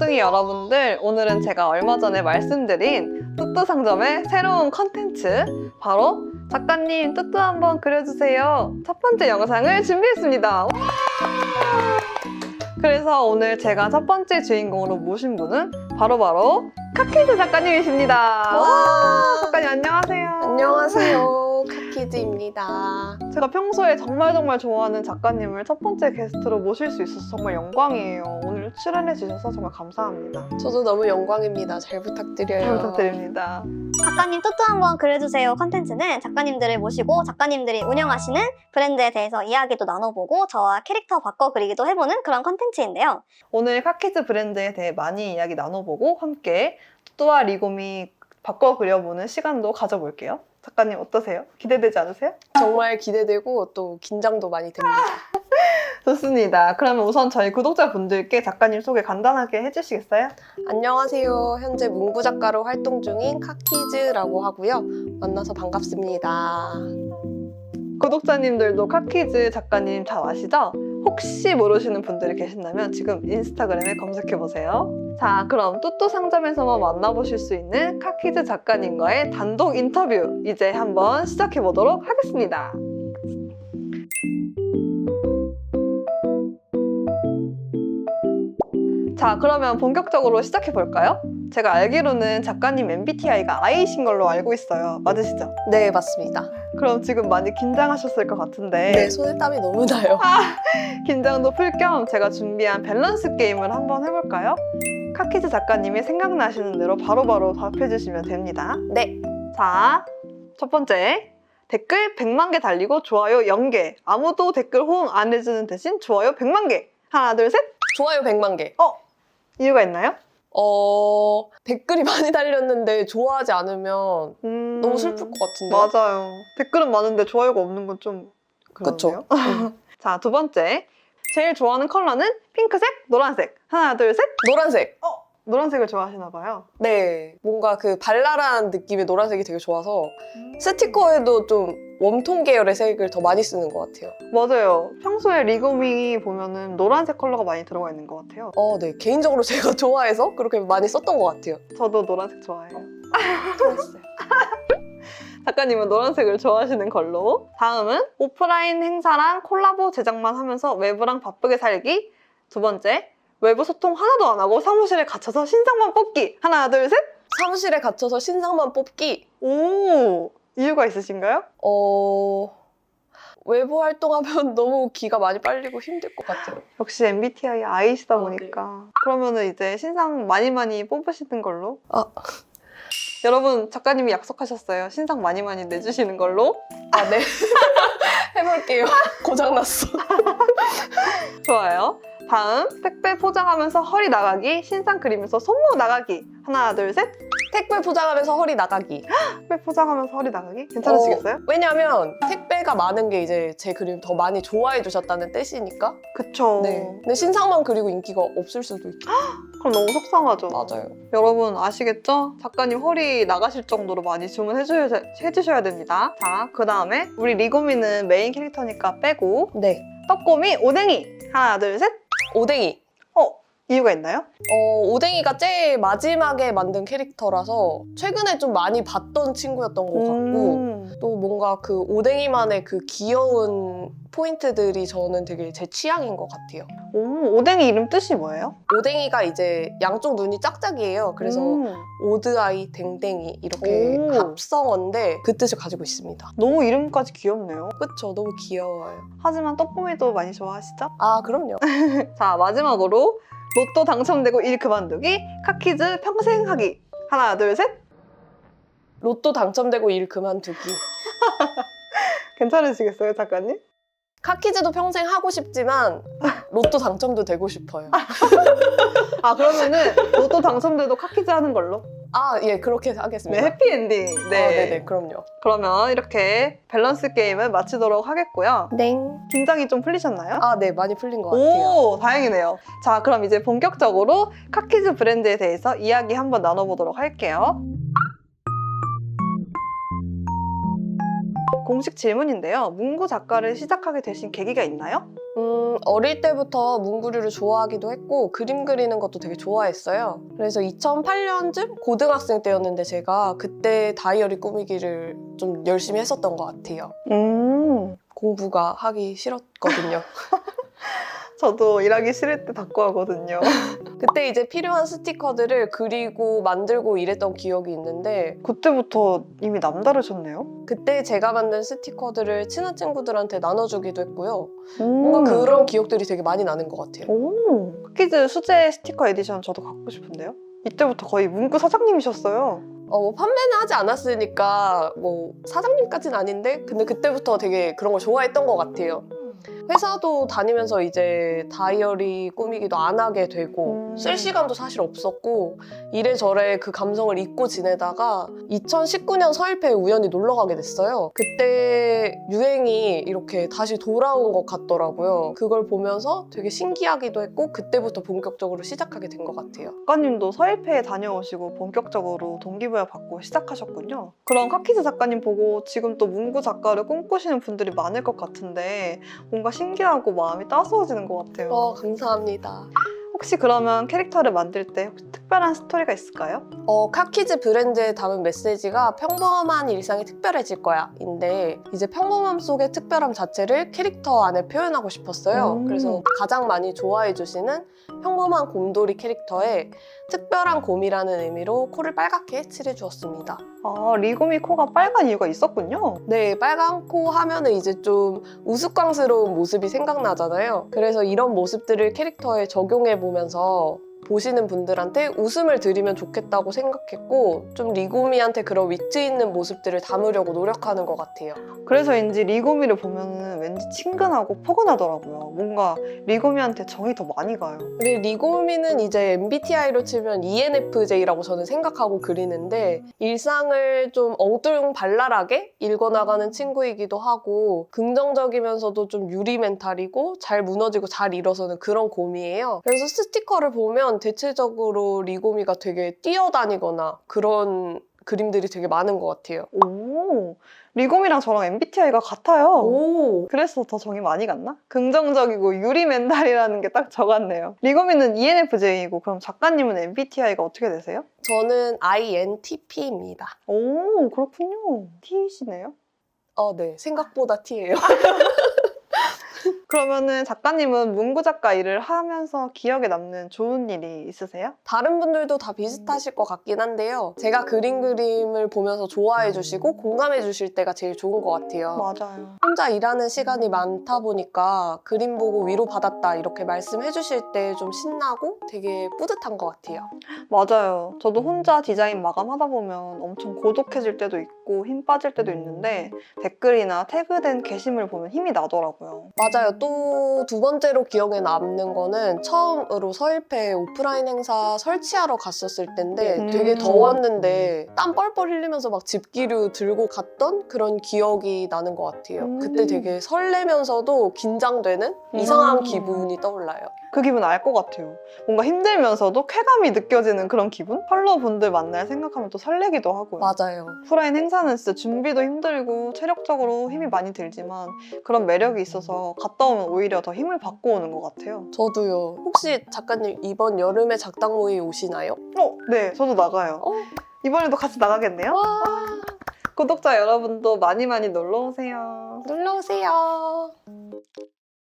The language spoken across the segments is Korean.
뚜둥이 여러분들. 오늘은 제가 얼마 전에 말씀드린 뚜뚜 상점의 새로운 컨텐츠, 바로 작가님 뚜뚜 한번 그려주세요. 첫 번째 영상을 준비했습니다. 와! 그래서 오늘 제가 첫 번째 주인공으로 모신 분은 바로바로 카키즈 작가님이십니다. 와, 작가님 안녕하세요. 안녕하세요. 카키즈입니다. 제가 평소에 정말 정말 좋아하는 작가님을 첫 번째 게스트로 모실 수 있어서 정말 영광이에요. 오늘 출연해 주셔서 정말 감사합니다. 저도 너무 영광입니다. 잘 부탁드려요. 잘 부탁드립니다. 작가님 뚜뚜 한번 그려주세요 컨텐츠는 작가님들을 모시고 작가님들이 운영하시는 브랜드에 대해서 이야기도 나눠보고 저와 캐릭터 바꿔 그리기도 해보는 그런 컨텐츠인데요. 오늘 카키즈 브랜드에 대해 많이 이야기 나눠보고 함께 뚜와 리곰이 바꿔 그려보는 시간도 가져볼게요. 작가님 어떠세요? 기대되지 않으세요? 정말 기대되고 또 긴장도 많이 됩니다. 좋습니다. 그러면 우선 저희 구독자분들께 작가님 소개 간단하게 해주시겠어요? 안녕하세요. 현재 문구 작가로 활동 중인 카키즈라고 하고요. 만나서 반갑습니다. 구독자님들도 카키즈 작가님 잘 아시죠? 혹시 모르시는 분들이 계신다면 지금 인스타그램에 검색해보세요. 자, 그럼 뚜뚜 상점에서만 만나보실 수 있는 카키즈 작가님과의 단독 인터뷰 이제 한번 시작해보도록 하겠습니다. 자, 그러면 본격적으로 시작해 볼까요? 제가 알기로는 작가님 MBTI가 I이신 걸로 알고 있어요. 맞으시죠? 네, 맞습니다. 그럼 지금 많이 긴장하셨을 것 같은데 네, 손에 땀이 너무 나요. 긴장도 풀 겸 제가 준비한 밸런스 게임을 한번 해볼까요? 카키즈 작가님이 생각나시는 대로 바로바로 답해주시면 됩니다. 네, 자, 첫 번째. 댓글 100만 개 달리고 좋아요 0개. 아무도 댓글 호응 안 해주는 대신 좋아요 100만 개. 하나, 둘, 셋. 좋아요 100만 개. 이유가 있나요? 어, 댓글이 많이 달렸는데 좋아하지 않으면 음, 너무 슬플 것 같은데. 맞아요. 댓글은 많은데 좋아요가 없는 건 좀 그렇네요. 그쵸. 자, 두 번째. 제일 좋아하는 컬러는 핑크색, 노란색. 하나, 둘, 셋. 노란색. 노란색을 좋아하시나 봐요. 네, 뭔가 그 발랄한 느낌의 노란색이 되게 좋아서 스티커에도 좀 웜톤 계열의 색을 더 많이 쓰는 것 같아요. 맞아요. 평소에 리그미 보면은 노란색 컬러가 많이 들어가 있는 것 같아요. 어, 네. 개인적으로 제가 좋아해서 그렇게 많이 썼던 것 같아요. 저도 노란색 좋아해요. 좋았어요. 작가님은 노란색을 좋아하시는 걸로. 다음은 오프라인 행사랑 콜라보 제작만 하면서 외부랑 바쁘게 살기. 두 번째, 외부 소통 하나도 안 하고 사무실에 갇혀서 신상만 뽑기. 하나, 둘, 셋. 사무실에 갇혀서 신상만 뽑기. 오, 이유가 있으신가요? 어, 외부 활동하면 너무 기가 많이 빨리고 힘들 것 같아요. 역시 MBTI I시다 아, 보니까. 그러면은 이제 신상 많이 많이 뽑으시는 걸로. 아. 여러분, 작가님이 약속하셨어요. 신상 많이 많이 내주시는 걸로. 아, 네. 해볼게요. 고장났어. 좋아요. 다음, 택배 포장하면서 허리 나가기, 신상 그리면서 손목 나가기. 하나, 둘, 셋. 택배 포장하면서 허리 나가기. 택배 포장하면서 허리 나가기? 괜찮으시겠어요? 어, 왜냐면 택배가 많은 게 이제 제 그림 더 많이 좋아해 주셨다는 뜻이니까. 그쵸. 네. 근데 신상만 그리고 인기가 없을 수도 있죠. 그럼 너무 속상하죠. 맞아요. 여러분 아시겠죠? 작가님 허리 나가실 정도로 많이 주문해 주셔야, 해주셔야 됩니다. 자, 그 다음에 우리 리고미는 메인 캐릭터니까 빼고 네. 떡꼬미, 오뎅이. 하나, 둘, 셋. 오뎅이. 어, 이유가 있나요? 어, 오뎅이가 제일 마지막에 만든 캐릭터라서 최근에 좀 많이 봤던 친구였던 것 같고 음. 또 뭔가 그 오뎅이만의 그 귀여운 포인트들이 저는 되게 제 취향인 것 같아요. 오, 오뎅이 이름 뜻이 뭐예요? 오뎅이가 이제 양쪽 눈이 짝짝이에요. 그래서 음. 오드아이, 댕댕이 이렇게 오. 합성어인데 그 뜻을 가지고 있습니다. 너무 이름까지 귀엽네요. 그쵸? 너무 귀여워요. 하지만 떡꼬미도 많이 좋아하시죠? 아, 그럼요. 자, 마지막으로 로또 당첨되고 일 그만두기, 카키즈 평생 하기. 하나, 둘, 셋. 로또 당첨되고 일 그만두기. 괜찮으시겠어요, 작가님? 카키즈도 평생 하고 싶지만 로또 당첨도 되고 싶어요. 아 그러면은 로또 당첨돼도 카키즈 하는 걸로. 아, 예, 그렇게 네, 하겠습니다. 해피 엔딩. 네. 아, 네네, 그럼요. 그러면 이렇게 밸런스 게임을 마치도록 하겠고요. 땡. 긴장이 좀 풀리셨나요? 아, 네, 많이 풀린 것 같아요. 오, 다행이네요. 자, 그럼 이제 본격적으로 카키즈 브랜드에 대해서 이야기 한번 나눠보도록 할게요. 공식 질문인데요. 문구 작가를 시작하게 되신 계기가 있나요? 음, 어릴 때부터 문구류를 좋아하기도 했고 그림 그리는 것도 되게 좋아했어요. 그래서 2008년쯤 고등학생 때였는데 제가 그때 다이어리 꾸미기를 좀 열심히 했었던 것 같아요. 음, 공부가 하기 싫었거든요. 저도 일하기 싫을 때 닫고 하거든요. 그때 이제 필요한 스티커들을 그리고 만들고 이랬던 기억이 있는데 그때부터 이미 남다르셨네요. 그때 제가 만든 스티커들을 친한 친구들한테 나눠주기도 했고요. 음. 뭔가 그런 기억들이 되게 많이 나는 것 같아요. 오, 카키즈 수제 스티커 에디션 저도 갖고 싶은데요. 이때부터 거의 문구 사장님이셨어요. 어, 뭐 판매는 하지 않았으니까 뭐 사장님까지는 아닌데 근데 그때부터 되게 그런 걸 좋아했던 것 같아요. 회사도 다니면서 이제 다이어리 꾸미기도 안 하게 되고 음. 쓸 시간도 사실 없었고 이래저래 그 감성을 잊고 지내다가 2019년 서일패에 우연히 놀러 가게 됐어요. 그때 유행이 이렇게 다시 돌아온 것 같더라고요. 그걸 보면서 되게 신기하기도 했고 그때부터 본격적으로 시작하게 된 것 같아요. 작가님도 서일패에 다녀오시고 본격적으로 동기부여 받고 시작하셨군요. 그럼 카키즈 작가님 보고 지금 또 문구 작가를 꿈꾸시는 분들이 많을 것 같은데 뭔가 신기하고 마음이 따스워지는 것 같아요. 어, 감사합니다. 혹시 그러면 캐릭터를 만들 때 특별한 스토리가 있을까요? 어, 카키즈 브랜드에 담은 메시지가 평범한 일상이 특별해질 거야. 인데, 이제 평범함 속의 특별함 자체를 캐릭터 안에 표현하고 싶었어요. 음. 그래서 가장 많이 좋아해 주시는 평범한 곰돌이 캐릭터에 특별한 곰이라는 의미로 코를 빨갛게 칠해 주었습니다. 아, 리고미 코가 빨간 이유가 있었군요. 네, 빨간 코 하면은 이제 좀 우스꽝스러운 모습이 생각나잖아요. 그래서 이런 모습들을 캐릭터에 적용해 보면서 보시는 분들한테 웃음을 드리면 좋겠다고 생각했고 좀 리고미한테 그런 위트 있는 모습들을 담으려고 노력하는 것 같아요. 그래서인지 리고미를 보면 왠지 친근하고 포근하더라고요. 뭔가 리고미한테 정이 더 많이 가요. 근데 리고미는 이제 MBTI로 치면 ENFJ라고 저는 생각하고 그리는데 일상을 좀 엉뚱 발랄하게 읽어나가는 친구이기도 하고 긍정적이면서도 좀 유리 멘탈이고 잘 무너지고 잘 일어서는 그런 곰이에요. 그래서 스티커를 보면 대체적으로 리고미가 되게 뛰어다니거나 그런 그림들이 되게 많은 것 같아요. 오, 리고미랑 저랑 MBTI가 같아요. 오! 그래서 더 정이 많이 갔나? 긍정적이고 유리 멘탈이라는 게딱 적었네요. 리고미는 ENFJ이고 그럼 작가님은 MBTI가 어떻게 되세요? 저는 INTP입니다. 오, 그렇군요. T이시네요. 어, 네. 생각보다 T예요. 그러면은 작가님은 문구 작가 일을 하면서 기억에 남는 좋은 일이 있으세요? 다른 분들도 다 비슷하실 것 같긴 한데요. 제가 그림 그림을 보면서 좋아해 주시고 공감해 주실 때가 제일 좋은 것 같아요. 맞아요. 혼자 일하는 시간이 많다 보니까 그림 보고 위로받았다 이렇게 말씀해 주실 때 좀 신나고 되게 뿌듯한 것 같아요. 맞아요. 저도 혼자 디자인 마감하다 보면 엄청 고독해질 때도 있고 힘 빠질 때도 있는데 댓글이나 태그된 게시물 보면 힘이 나더라고요. 맞아요. 또 두 번째로 기억에 남는 거는 처음으로 서일패 오프라인 행사 설치하러 갔었을 때인데 음. 되게 더웠는데 땀 뻘뻘 흘리면서 막 집기류 들고 갔던 그런 기억이 나는 것 같아요. 음. 그때 되게 설레면서도 긴장되는 이상한 음. 기분이 떠올라요. 그 기분 알 것 같아요. 뭔가 힘들면서도 쾌감이 느껴지는 그런 기분? 팔로워분들 만날 생각하면 또 설레기도 하고요. 맞아요. 오프라인 행사는 진짜 준비도 힘들고 체력적으로 힘이 많이 들지만 그런 매력이 있어서 갔다 오면 오히려 더 힘을 받고 오는 것 같아요. 저도요. 혹시 작가님 이번 여름에 작당 모의 오시나요? 어, 네, 저도 나가요. 어? 이번에도 같이 나가겠네요. 와 구독자 여러분도 많이 많이 놀러 오세요. 놀러 오세요.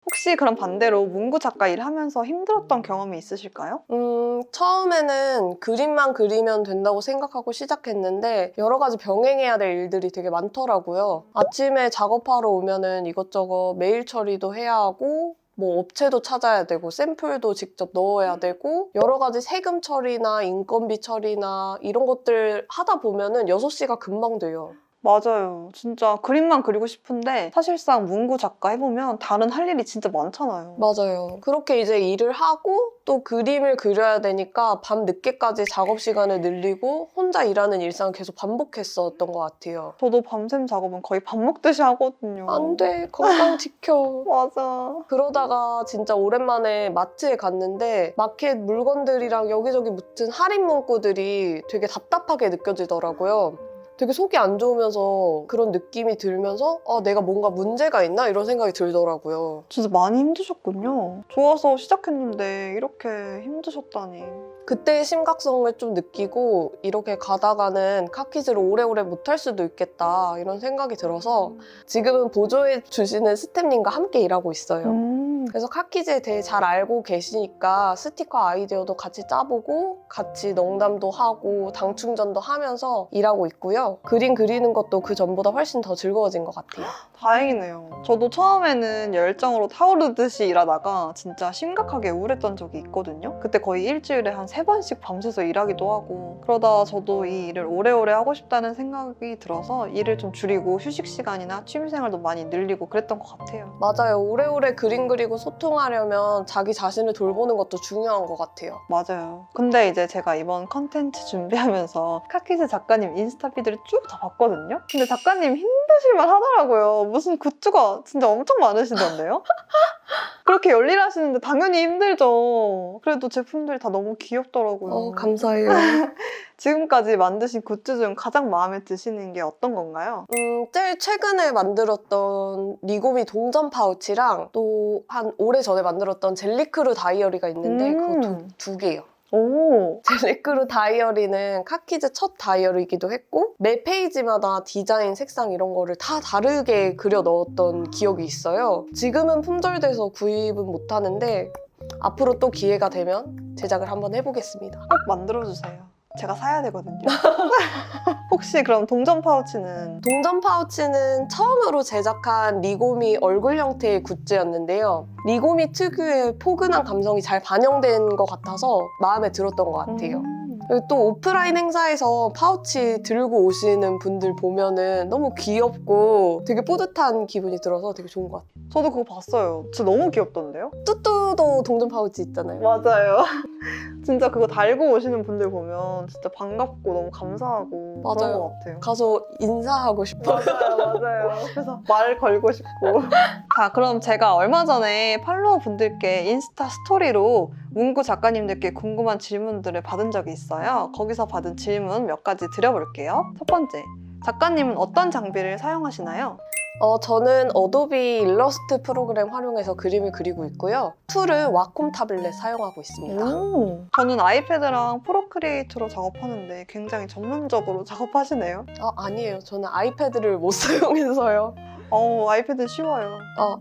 혹시 그럼 반대로 문구 작가 일 하면서 힘들었던 경험이 있으실까요? 음, 처음에는 그림만 그리면 된다고 생각하고 시작했는데 여러 가지 병행해야 될 일들이 되게 많더라고요. 아침에 작업하러 오면은 이것저것 메일 처리도 해야 하고 뭐 업체도 찾아야 되고 샘플도 직접 넣어야 되고 여러 가지 세금 처리나 인건비 처리나 이런 것들 하다 보면은 6시가 금방 돼요. 맞아요. 진짜 그림만 그리고 싶은데 사실상 문구 작가 해보면 다른 할 일이 진짜 많잖아요. 맞아요. 그렇게 이제 일을 하고 또 그림을 그려야 되니까 밤 늦게까지 작업 시간을 늘리고 혼자 일하는 일상을 계속 반복했었던 것 같아요. 저도 밤샘 작업은 거의 밥 먹듯이 하거든요. 안 돼. 건강 지켜. 맞아. 그러다가 진짜 오랜만에 마트에 갔는데 마켓 물건들이랑 여기저기 붙은 할인 문구들이 되게 답답하게 느껴지더라고요. 되게 속이 안 좋으면서 그런 느낌이 들면서 아, 내가 뭔가 문제가 있나? 이런 생각이 들더라고요. 진짜 많이 힘드셨군요. 좋아서 시작했는데 이렇게 힘드셨다니. 그때의 심각성을 좀 느끼고 이렇게 가다가는 카키즈를 오래오래 못할 수도 있겠다 이런 생각이 들어서 지금은 보조해 주시는 스태프님과 함께 일하고 있어요. 음. 그래서 카키즈에 대해 잘 알고 계시니까 스티커 아이디어도 같이 짜보고 같이 농담도 하고 당 충전도 하면서 일하고 있고요. 그림 그리는 것도 그 전보다 훨씬 더 즐거워진 것 같아요. 다행이네요. 저도 처음에는 열정으로 타오르듯이 일하다가 진짜 심각하게 우울했던 적이 있거든요. 그때 거의 일주일에 한 세 번씩 밤새서 일하기도 하고 그러다 저도 이 일을 오래오래 하고 싶다는 생각이 들어서 일을 좀 줄이고 휴식 시간이나 취미 생활도 많이 늘리고 그랬던 것 같아요. 맞아요. 오래오래 그림 그리고 소통하려면 자기 자신을 돌보는 것도 중요한 것 같아요. 맞아요. 근데 이제 제가 이번 컨텐츠 준비하면서 카키즈 작가님 인스타 피드를 쭉 다 봤거든요. 근데 작가님 힘드실만 하더라고요. 무슨 굿즈가 진짜 엄청 많으시던데요? 그렇게 열일하시는데 당연히 힘들죠. 그래도 제품들이 다 너무 귀엽더라고요. 어, 감사해요. 지금까지 만드신 굿즈 중 가장 마음에 드시는 게 어떤 건가요? 음, 제일 최근에 만들었던 리고미 동전 파우치랑 또 한 오래 전에 만들었던 젤리크루 다이어리가 있는데 음. 그거 두, 두 개요. 오, 젤리크루 다이어리는 카키즈 첫 다이어리이기도 했고 매 페이지마다 디자인, 색상 이런 거를 다 다르게 그려 넣었던 기억이 있어요. 지금은 품절돼서 구입은 못 하는데 앞으로 또 기회가 되면 제작을 한번 해보겠습니다. 꼭 만들어주세요. 제가 사야 되거든요. 혹시 그럼 동전 파우치는 동전 파우치는 처음으로 제작한 리고미 얼굴 형태의 굿즈였는데요. 리고미 특유의 포근한 감성이 잘 반영된 것 같아서 마음에 들었던 것 같아요. 음. 또 오프라인 행사에서 파우치 들고 오시는 분들 보면은 너무 귀엽고 되게 뿌듯한 기분이 들어서 되게 좋은 것 같아요. 저도 그거 봤어요. 진짜 너무 귀엽던데요? 뚜뚜도 동전 파우치 있잖아요. 맞아요. 진짜 그거 달고 오시는 분들 보면 진짜 반갑고 너무 감사하고 그런 맞아요. 것 같아요. 가서 인사하고 싶어요. 맞아요, 맞아요. 그래서 말 걸고 싶고. 자, 그럼 제가 얼마 전에 팔로워 분들께 인스타 스토리로 문구 작가님들께 궁금한 질문들을 받은 적이 있어요. 거기서 받은 질문 몇 가지 드려볼게요. 첫 번째. 작가님은 어떤 장비를 사용하시나요? 어, 저는 어도비 일러스트 프로그램 활용해서 그림을 그리고 있고요. 툴은 와콤 타블렛 사용하고 있습니다. 오. 저는 아이패드랑 프로크리에이터로 작업하는데 굉장히 전문적으로 작업하시네요. 아, 아니에요. 저는 아이패드를 못 사용해서요. 어, 아이패드 쉬워요. 아,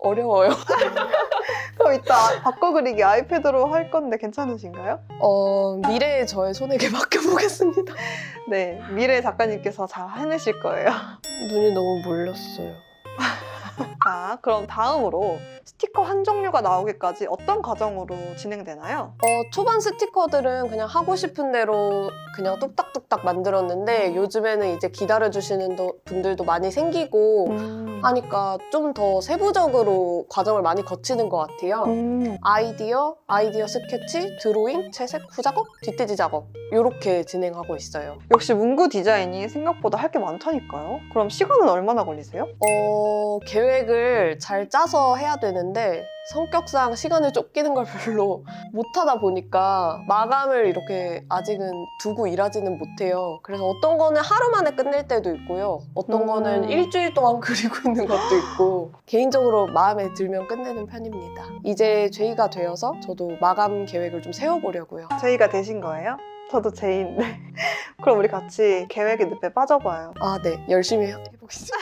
어려워요. 그럼 이따 바꿔 그리기 아이패드로 할 건데 괜찮으신가요? 어, 미래의 저의 손에게 맡겨보겠습니다. 네, 미래 작가님께서 잘 해내실 거예요. 눈이 너무 몰렸어요. 자, 그럼 다음으로 스티커 한 종류가 나오기까지 어떤 과정으로 진행되나요? 어, 초반 스티커들은 그냥 하고 싶은 대로 그냥 뚝딱뚝딱 만들었는데 요즘에는 이제 기다려주시는 도- 분들도 많이 생기고 하니까 좀 더 세부적으로 과정을 많이 거치는 것 같아요. 음. 아이디어, 아이디어 스케치, 드로잉, 채색, 후작업, 뒷돼지 작업 이렇게 진행하고 있어요. 역시 문구 디자인이 생각보다 할 게 많다니까요. 그럼 시간은 얼마나 걸리세요? 어, 계획 을 잘 짜서 해야 되는데 성격상 시간을 쫓기는 걸 별로 못하다 보니까 마감을 이렇게 아직은 두고 일하지는 못해요. 그래서 어떤 거는 하루 만에 끝낼 때도 있고요. 어떤 음. 거는 일주일 동안 그리고 있는 것도 있고 개인적으로 마음에 들면 끝내는 편입니다. 이제 제의가 되어서 저도 마감 계획을 좀 세워보려고요. 제이가 되신 거예요? 저도 제이인데. 그럼 우리 같이 계획의 늪에 빠져봐요. 아, 네. 열심히 해보겠습니다.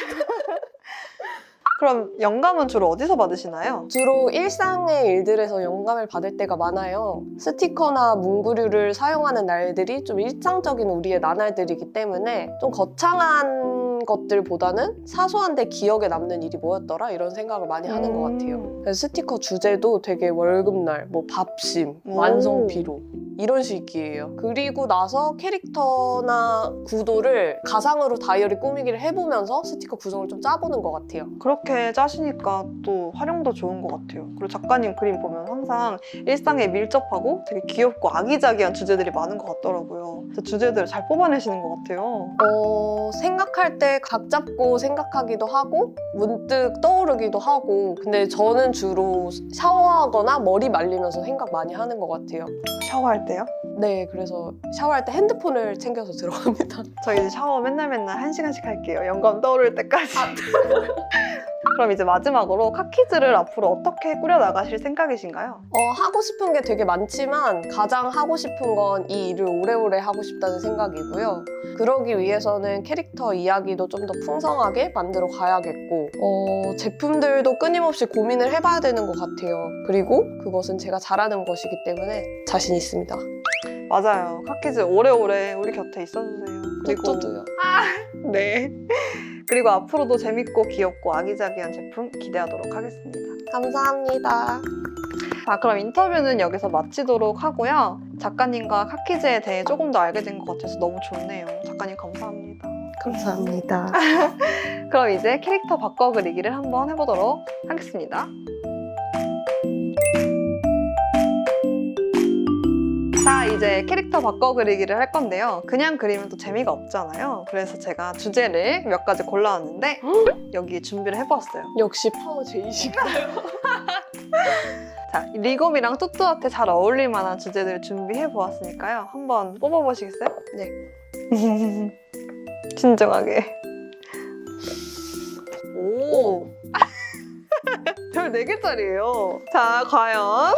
그럼 영감은 주로 어디서 받으시나요? 주로 일상의 일들에서 영감을 받을 때가 많아요. 스티커나 문구류를 사용하는 날들이 좀 일상적인 우리의 나날들이기 때문에 좀 거창한 것들보다는 사소한데 기억에 남는 일이 뭐였더라 이런 생각을 많이 하는 것 같아요. 음. 그래서 스티커 주제도 되게 월급날, 뭐 밥심, 오. 완성 피로 이런 식이에요. 그리고 나서 캐릭터나 구도를 가상으로 다이어리 꾸미기를 해보면서 스티커 구성을 좀 짜보는 것 같아요. 그렇게 짜시니까 또 활용도 좋은 것 같아요. 그리고 작가님 그림 보면 항상 일상에 밀접하고 되게 귀엽고 아기자기한 주제들이 많은 것 같더라고요. 그래서 주제들을 잘 뽑아내시는 것 같아요. 어, 생각할 때각 잡고 생각하기도 하고 문득 떠오르기도 하고 근데 저는 주로 샤워하거나 머리 말리면서 생각 많이 하는 것 같아요. 샤워할 때요? 네, 그래서 샤워할 때 핸드폰을 챙겨서 들어갑니다. 저희 이제 샤워 맨날 맨날 한 시간씩 할게요. 영감 떠오를 때까지. 그럼 이제 마지막으로 카키즈를 앞으로 어떻게 꾸려 나가실 생각이신가요? 어, 하고 싶은 게 되게 많지만 가장 하고 싶은 건 이 일을 오래오래 하고 싶다는 생각이고요. 그러기 위해서는 캐릭터 이야기도 좀 더 풍성하게 만들어 가야겠고, 어, 제품들도 끊임없이 고민을 해봐야 되는 것 같아요. 그리고 그것은 제가 잘하는 것이기 때문에 자신 있습니다. 맞아요. 카키즈 오래오래 우리 곁에 있어주세요. 그리고 뚜뚜도요. 네. 그리고 앞으로도 재밌고 귀엽고 아기자기한 제품 기대하도록 하겠습니다. 감사합니다. 자, 그럼 인터뷰는 여기서 마치도록 하고요. 작가님과 카키즈에 대해 조금 더 알게 된 것 같아서 너무 좋네요. 작가님 감사합니다. 감사합니다. 그럼 이제 캐릭터 바꿔 그리기를 한번 해보도록 하겠습니다. 자, 이제 캐릭터 바꿔 그리기를 할 건데요. 그냥 그리면 또 재미가 없잖아요. 그래서 제가 주제를 몇 가지 골라왔는데 여기 준비를 해보았어요. 역시 파워 제이신가요? 자, 리곰이랑 뚜뚜한테 잘 어울릴 만한 주제들을 준비해 보았으니까요. 한번 뽑아보시겠어요? 네. 진정하게. 오. 별 4개짜리예요. 자, 과연.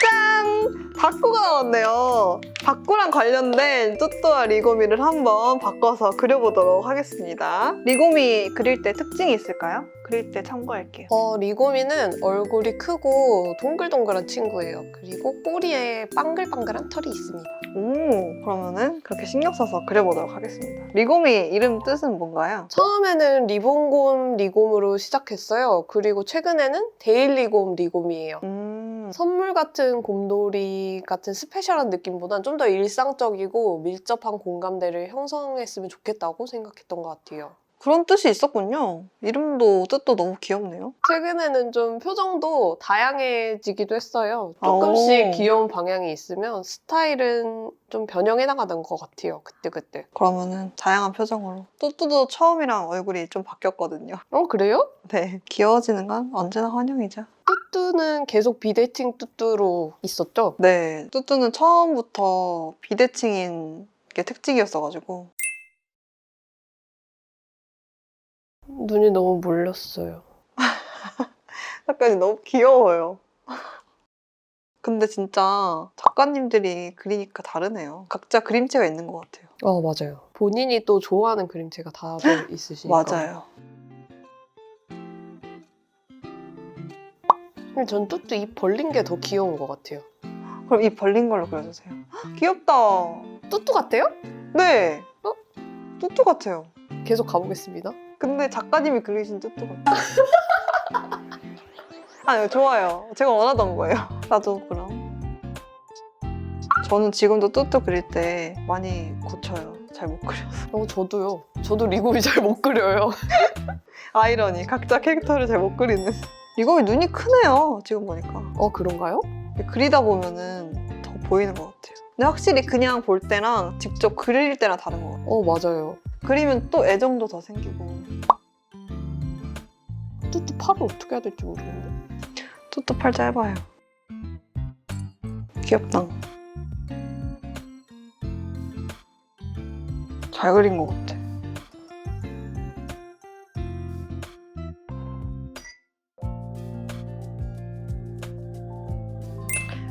짠! 바꾸가 나왔네요. 바꾸랑 관련된 뚜뚜와 리고미를 한번 바꿔서 그려보도록 하겠습니다. 리고미 그릴 때 특징이 있을까요? 그릴 때 참고할게요. 어, 리고미는 얼굴이 크고 동글동글한 친구예요. 그리고 꼬리에 빵글빵글한 털이 있습니다. 오, 그러면은 그렇게 신경 써서 그려보도록 하겠습니다. 리고미 이름 뜻은 뭔가요? 처음에는 리본곰 리곰으로 시작했어요. 그리고 최근에는 데일리곰 리곰이에요. 음, 선물 같은 곰돌이 같은 스페셜한 느낌보단 좀 더 일상적이고 밀접한 공감대를 형성했으면 좋겠다고 생각했던 것 같아요. 그런 뜻이 있었군요. 이름도 뜻도 너무 귀엽네요. 최근에는 좀 표정도 다양해지기도 했어요. 조금씩 오. 귀여운 방향이 있으면 스타일은 좀 변형해 나가는 것 같아요. 그때그때. 그러면은 다양한 표정으로. 뚜뚜도 처음이랑 얼굴이 좀 바뀌었거든요. 어, 그래요? 네, 귀여워지는 건 언제나 환영이죠. 뚜뚜는 계속 비데이팅 뚜뚜로 있었죠? 네, 뚜뚜는 처음부터 비대칭인 게 특징이었어가지고 눈이 너무 몰렸어요. 작가님 너무 귀여워요. 근데 진짜 작가님들이 그리니까 다르네요. 각자 그림체가 있는 것 같아요. 어, 맞아요. 본인이 또 좋아하는 그림체가 다들 있으시니까. 맞아요. 근데 전 뚜뚜 입 벌린 게 더 귀여운 것 같아요. 그럼 입 벌린 걸로 그려주세요. 헉, 귀엽다. 뚜뚜 같아요? 네. 어? 뚜뚜 같아요. 계속 가보겠습니다. 근데 작가님이 그리신 뚜뚜 같아요. 아니, 좋아요. 제가 원하던 거예요. 나도 그럼. 저는 지금도 뚜뚜 그릴 때 많이 고쳐요. 잘 못 그려서. 어, 저도요. 저도 리곰이 잘 못 그려요. 아이러니. 각자 캐릭터를 잘 못 그리는. 이거 눈이 크네요. 지금 보니까. 어, 그런가요? 그리다 보면은 더 보이는 것 같아요. 근데 확실히 그냥 볼 때랑 직접 그릴 때랑 다른 것 같아요. 어, 맞아요. 그리면 또 애정도 더 생기고. 뚜뚜 팔을 어떻게 해야 될지 모르겠는데. 뚜뚜 팔 짧아요. 귀엽다. 잘 그린 것 같아.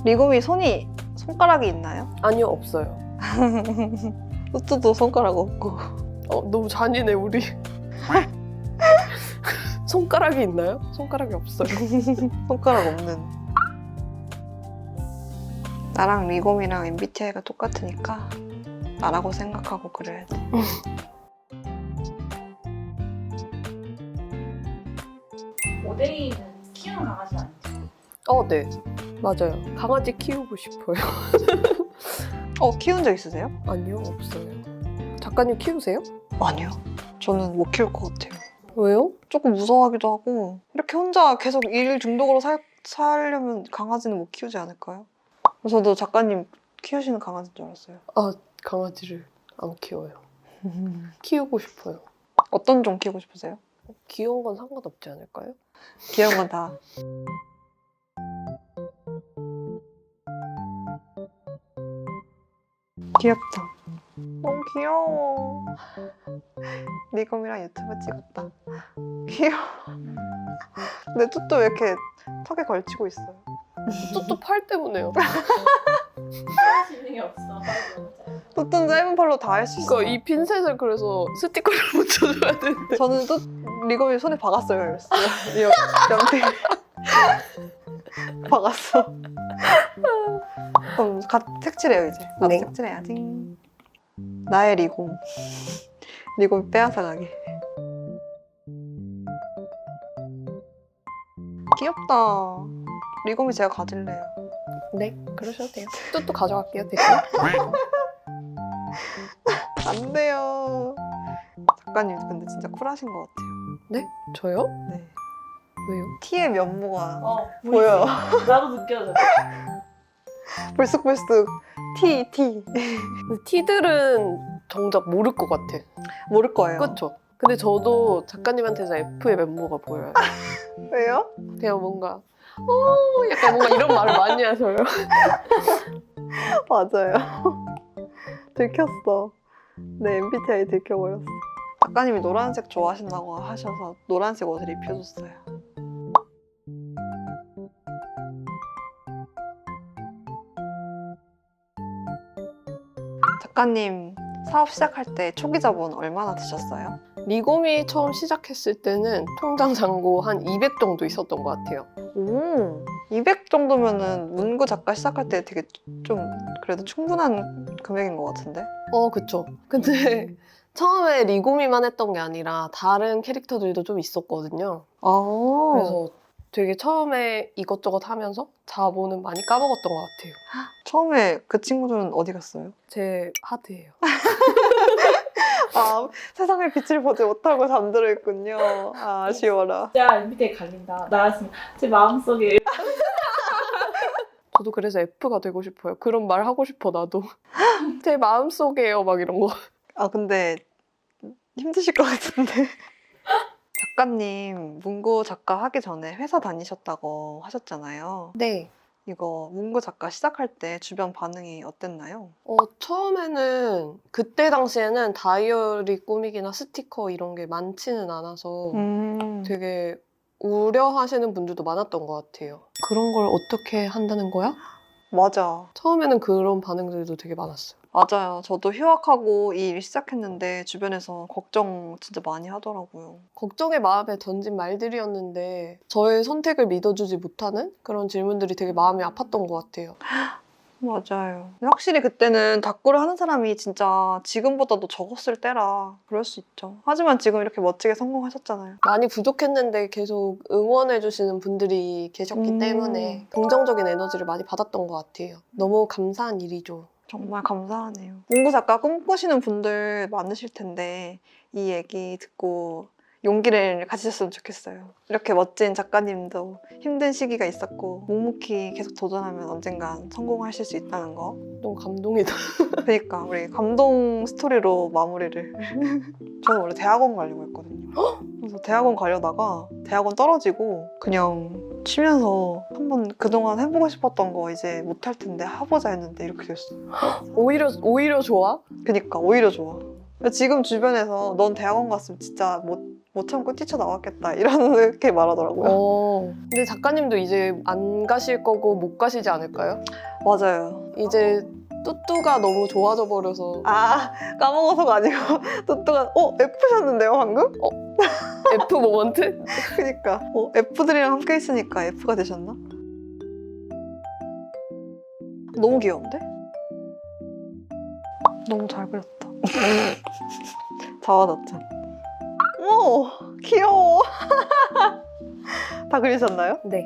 리곰이 손이 손가락이 있나요? 아니요, 없어요. 뚜뚜도 손가락 없고. 어, 너무 잔인해, 우리. 손가락이 있나요? 손가락이 없어요. 손가락 없는. 나랑 리곰이랑 MBTI가 똑같으니까 나라고 생각하고 그려야 돼. 오데이는 키우는 강아지 아니죠? 어, 네. 맞아요. 강아지 키우고 싶어요. 어 키운 적 있으세요? 아니요, 없어요. 작가님 키우세요? 아니요. 저는 못 키울 것 같아요. 왜요? 조금 무서워하기도 하고 이렇게 혼자 계속 일 중독으로 살, 살려면 강아지는 못 키우지 않을까요? 저도 작가님 키우시는 강아지인 줄 알았어요. 아, 강아지를 안 키워요. 키우고 싶어요. 어떤 종 키우고 싶으세요? 귀여운 건 상관없지 않을까요? 귀여운 건 다. 귀엽다. 너무 귀여워. 니검이랑 유튜브 찍었다. 귀여워. 내 뚜또 왜 이렇게 턱에 걸치고 있어요? 또또 팔 때문에요. 게 없어. 뚜또는 짧은 팔로 다 할 수 있어. 그러니까 이 핀셋을 그래서 스티커를 붙여줘야 되는데. 저는 또 리검이 손에 박았어요. 이랬어요. 영태. 박았어. 그럼 갓 색칠해요 이제. 나도 네. 색칠해야지. 나의 리곰. 리곰 빼앗아 가게. 귀엽다. 리곰이 제가 가질래요. 네, 그러셔도 돼요. 또 또 가져갈게요, 대신. 안 돼요. 작가님 근데 진짜 쿨하신 것 같아요. 저요? 네. 왜요? 티의 면모가 어, 보여. 나도 느껴져. 불쑥불쑥 티, 티. 티들은 정작 모를 것 같아. 모를 거예요. 그쵸? 근데 저도 작가님한테 서 F의 면모가 보여요. 왜요? 그냥 뭔가, 어, 약간 뭔가 이런 말을 많이 하셔요. 맞아요. 들켰어. 내 MBTI 들켜버렸어. 작가님이 노란색 좋아하신다고 하셔서 노란색 옷을 입혀줬어요. 작가님 사업 시작할 때 초기 자본 얼마나 드셨어요? 리곰이 처음 시작했을 때는 통장 잔고 한 200 정도 있었던 것 같아요. 오, 200 정도면은 문구 작가 시작할 때 되게 좀 그래도 충분한 금액인 것 같은데? 어, 그쵸. 근데 처음에 리곰이만 했던 게 아니라 다른 캐릭터들도 좀 있었거든요. 아, 그래서 되게 처음에 이것저것 하면서 자본은 많이 까먹었던 것 같아요. 처음에 그 친구들은 어디 갔어요? 제 하드예요. 아, 세상의 빛을 보지 못하고 잠들어 있군요. 아, 아쉬워라. 진짜 MBTI 갈린다. 나였으면 제 마음속에 저도 그래서 F가 되고 싶어요. 그런 말 하고 싶어, 나도. 제 마음속에요, 막 이런 거. 아, 근데 힘드실 것 같은데. 작가님, 문구 작가 하기 전에 회사 다니셨다고 하셨잖아요. 네. 이거 문구 작가 시작할 때 주변 반응이 어땠나요? 어, 처음에는, 그때 당시에는 다이어리 꾸미기나 스티커 이런 게 많지는 않아서 음, 되게 우려하시는 분들도 많았던 것 같아요. 그런 걸 어떻게 한다는 거야? 맞아. 처음에는 그런 반응들도 되게 많았어요. 맞아요. 저도 휴학하고 이 일 시작했는데 주변에서 걱정 진짜 많이 하더라고요. 걱정의 마음에 던진 말들이었는데 저의 선택을 믿어주지 못하는 그런 질문들이 되게 마음이 아팠던 것 같아요. 맞아요. 확실히 그때는 다꾸를 하는 사람이 진짜 지금보다도 적었을 때라 그럴 수 있죠. 하지만 지금 이렇게 멋지게 성공하셨잖아요. 많이 부족했는데 계속 응원해주시는 분들이 계셨기 음. 때문에 긍정적인 에너지를 많이 받았던 것 같아요. 너무 감사한 일이죠. 정말 감사하네요. 문구 작가 꿈꾸시는 분들 많으실 텐데 이 얘기 듣고 용기를 가지셨으면 좋겠어요. 이렇게 멋진 작가님도 힘든 시기가 있었고 묵묵히 계속 도전하면 언젠간 성공하실 수 있다는 거. 너무 감동이다. 그러니까 우리 감동 스토리로 마무리를. 저는 원래 대학원 가려고 했거든요. 그래서 대학원 가려다가 대학원 떨어지고 그냥 쉬면서 한번 그동안 해보고 싶었던 거 이제 못할 텐데 해보자 했는데 이렇게 됐어. 오히려 오히려 좋아? 그니까 오히려 좋아. 지금 주변에서 넌 대학원 갔으면 진짜 못, 못 참고 뛰쳐나왔겠다 이렇게 말하더라고요. 어. 근데 작가님도 이제 안 가실 거고 못 가시지 않을까요? 맞아요. 이제 뚜뚜가 너무 좋아져 버려서 아 까먹어서가 아니고 또또가 어 F셨는데요 방금? F 모먼트? 그니까 어, F들이랑 함께 있으니까 F가 되셨나? 너무 귀여운데? 너무 잘 그렸다. 자화자찬. 어머, 귀여워. 다 그리셨나요? 네.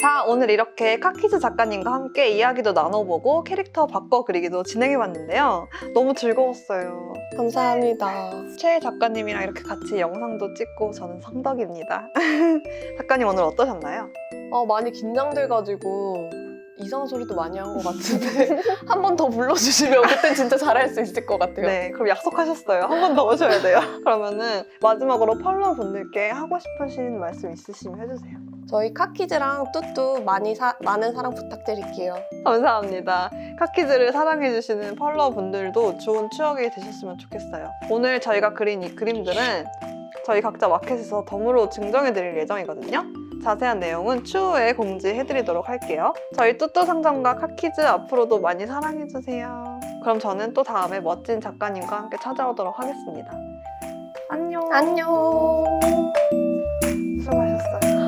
자, 오늘 이렇게 카키즈 작가님과 함께 이야기도 나눠보고 캐릭터 바꿔 그리기도 진행해봤는데요. 너무 즐거웠어요. 감사합니다. 최 작가님이랑 이렇게 같이 영상도 찍고 저는 성덕입니다. 작가님 오늘 어떠셨나요? 어, 많이 긴장돼가지고 이상한 소리도 많이 한 것 같은데 한 번 더 불러주시면 그땐 진짜 잘할 수 있을 것 같아요. 네, 그럼 약속하셨어요. 한 번 더 오셔야 돼요. 그러면은 마지막으로 팔로워 분들께 하고 싶으신 말씀 있으시면 해주세요. 저희 카키즈랑 뚜뚜 많이 사- 많은 사랑 부탁드릴게요. 감사합니다. 카키즈를 사랑해주시는 팔로워 분들도 좋은 추억이 되셨으면 좋겠어요. 오늘 저희가 그린 이 그림들은 저희 각자 마켓에서 덤으로 증정해드릴 예정이거든요. 자세한 내용은 추후에 공지해드리도록 할게요. 저희 뚜뚜 상점과 카키즈 앞으로도 많이 사랑해주세요. 그럼 저는 또 다음에 멋진 작가님과 함께 찾아오도록 하겠습니다. 안녕. 안녕. 수고하셨어요.